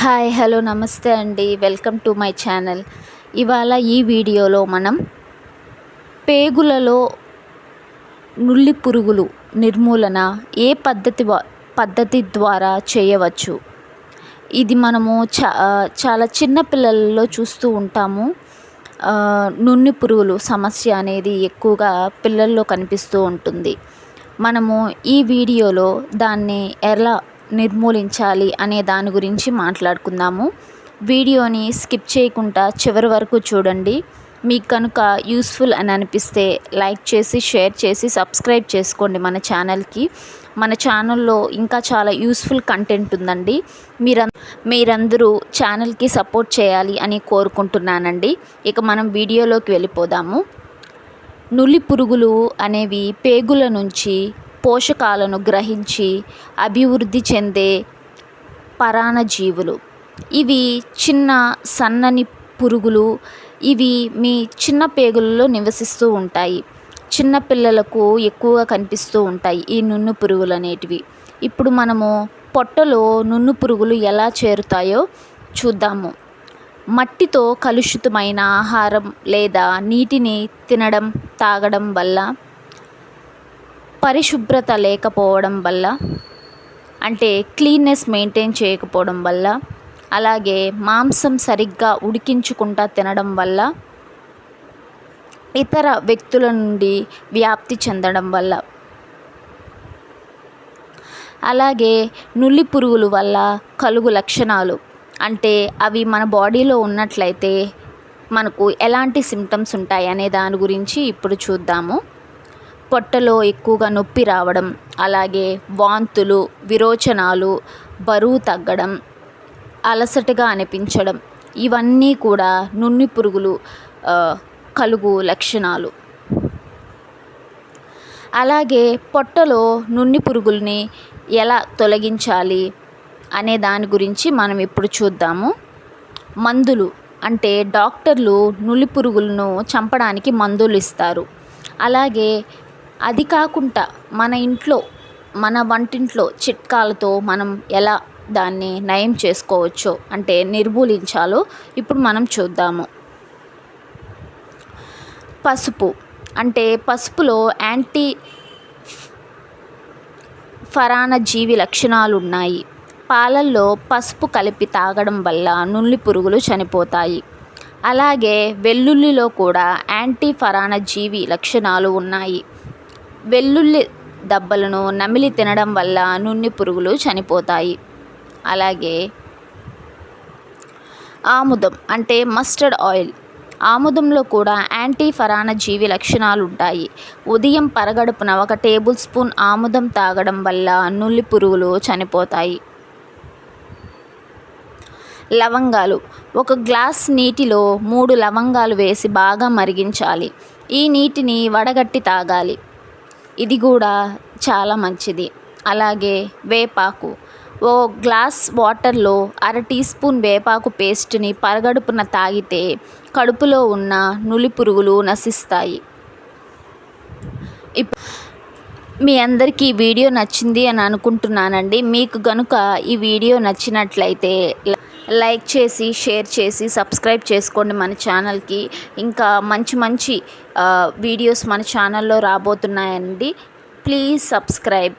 Hi hello నమస్తే అండి. Welcome to my channel. ఇవాళ ఈ వీడియోలో మనం పేగులలో నుల్లి పురుగులు నిర్మూలన ఏ పద్ధతి పద్ధతి ద్వారా చేయవచ్చు? ఇది మనము చా చాలా చిన్న పిల్లలలో చూస్తూ ఉంటాము. నున్ని పురుగులు సమస్య అనేది ఎక్కువగా పిల్లల్లో కనిపిస్తూ ఉంటుంది. మనము ఈ వీడియోలో దాన్ని ఎలా నిర్మూలించాలి అనే దాని గురించి మాట్లాడుకుందాము. వీడియోని స్కిప్ చేయకుండా చివరి వరకు చూడండి. మీకు కనుక యూస్ఫుల్ అని అనిపిస్తే లైక్ చేసి షేర్ చేసి సబ్స్క్రైబ్ చేసుకోండి మన ఛానల్కి. మన ఛానల్లో ఇంకా చాలా యూస్ఫుల్ కంటెంట్ ఉందండి. మీర మీరందరూ ఛానల్కి సపోర్ట్ చేయాలి అని కోరుకుంటున్నానండి. ఇక మనం వీడియోలోకి వెళ్ళిపోదాము. నులి పురుగులు అనేవి పేగుల నుంచి పోషకాలను గ్రహించి అభివృద్ధి చెందే పరాన్నజీవులు ఇవి చిన్న సన్నని పురుగులు ఇవి మీ చిన్న పేగులలో నివసిస్తూ ఉంటాయి. చిన్న పిల్లలకు ఎక్కువగా కనిపిస్తూ ఉంటాయి ఈ నున్ను పురుగులు అనేటివి. ఇప్పుడు మనము పొట్టలో నున్ను పురుగులు ఎలా చేరుతాయో చూద్దాము. మట్టితో కలుషితమైన ఆహారం లేదా నీటిని తినడం తాగడం వల్ల పరిశుభ్రత లేకపోవడం వల్ల అంటే క్లీన్నెస్ మెయింటైన్ చేయకపోవడం వల్ల అలాగే మాంసం సరిగ్గా ఉడికించుకుంటా తినడం వల్ల ఇతర వ్యక్తుల నుండి వ్యాప్తి చెందడం వల్ల అలాగే నుల్లి పురుగుల వల్ల కలుగు లక్షణాలు. అంటే అవి మన బాడీలో ఉన్నట్లయితే మనకు ఎలాంటి సిమ్టమ్స్ ఉంటాయి అనే దాని గురించి ఇప్పుడు చూద్దాము. పొట్టలో ఎక్కువగా నొప్పి రావడం అలాగే వాంతులు విరోచనాలు బరువు తగ్గడం అలసటగా అనిపించడం ఇవన్నీ కూడా నున్ని పురుగులు కలుగు లక్షణాలు. అలాగే పొట్టలో నున్ని పురుగుల్ని ఎలా తొలగించాలి అనే దాని గురించి మనం ఇప్పుడు చూద్దాము. మందులు అంటే డాక్టర్లు నులి పురుగులను చంపడానికి మందులు ఇస్తారు. అలాగే అది కాకుండా మన ఇంట్లో మన వంటింట్లో చిట్కాలతో మనం ఎలా దాన్ని నయం చేసుకోవచ్చో అంటే నిర్మూలించాలో ఇప్పుడు మనం చూద్దాము. పసుపు అంటే పసుపులో యాంటీ ఫరాన జీవి లక్షణాలు ఉన్నాయి పాలల్లో పసుపు కలిపి తాగడం వల్ల నుల్లి పురుగులు చనిపోతాయి. అలాగే వెల్లుల్లిలో కూడా యాంటీ ఫరాన జీవి లక్షణాలు ఉన్నాయి. వెల్లుల్లి దబ్బలను నమిలి తినడం వల్ల నున్ని పురుగులు చనిపోతాయి. అలాగే ఆముదం అంటే మస్టర్డ్ ఆయిల్. ఆముదంలో కూడా యాంటీ ఫరాన జీవి లక్షణాలు ఉంటాయి ఉదయం పరగడుపున ఒక టేబుల్ స్పూన్ ఆముదం తాగడం వల్ల నుల్లి పురుగులు చనిపోతాయి. లవంగాలు. ఒక గ్లాస్ నీటిలో మూడు లవంగాలు వేసి బాగా మరిగించాలి. ఈ నీటిని వడగట్టి తాగాలి. ఇది కూడా చాలా మంచిది. అలాగే వేపాకు. ఓ గ్లాస్ వాటర్లో అర టీ స్పూన్ వేపాకు పేస్ట్ని పరగడుపున తాగితే కడుపులో ఉన్న నులి పురుగులు నశిస్తాయి. మీ అందరికీ ఈ వీడియో నచ్చింది అని అనుకుంటున్నానండి. మీకు కనుక ఈ వీడియో నచ్చినట్లయితే లైక్ చేసి షేర్ చేసి సబ్స్క్రైబ్ చేసుకోండి మన ఛానల్కి. ఇంకా మంచి మంచి వీడియోస్ మన ఛానల్లో రాబోతున్నాయండి. Please subscribe.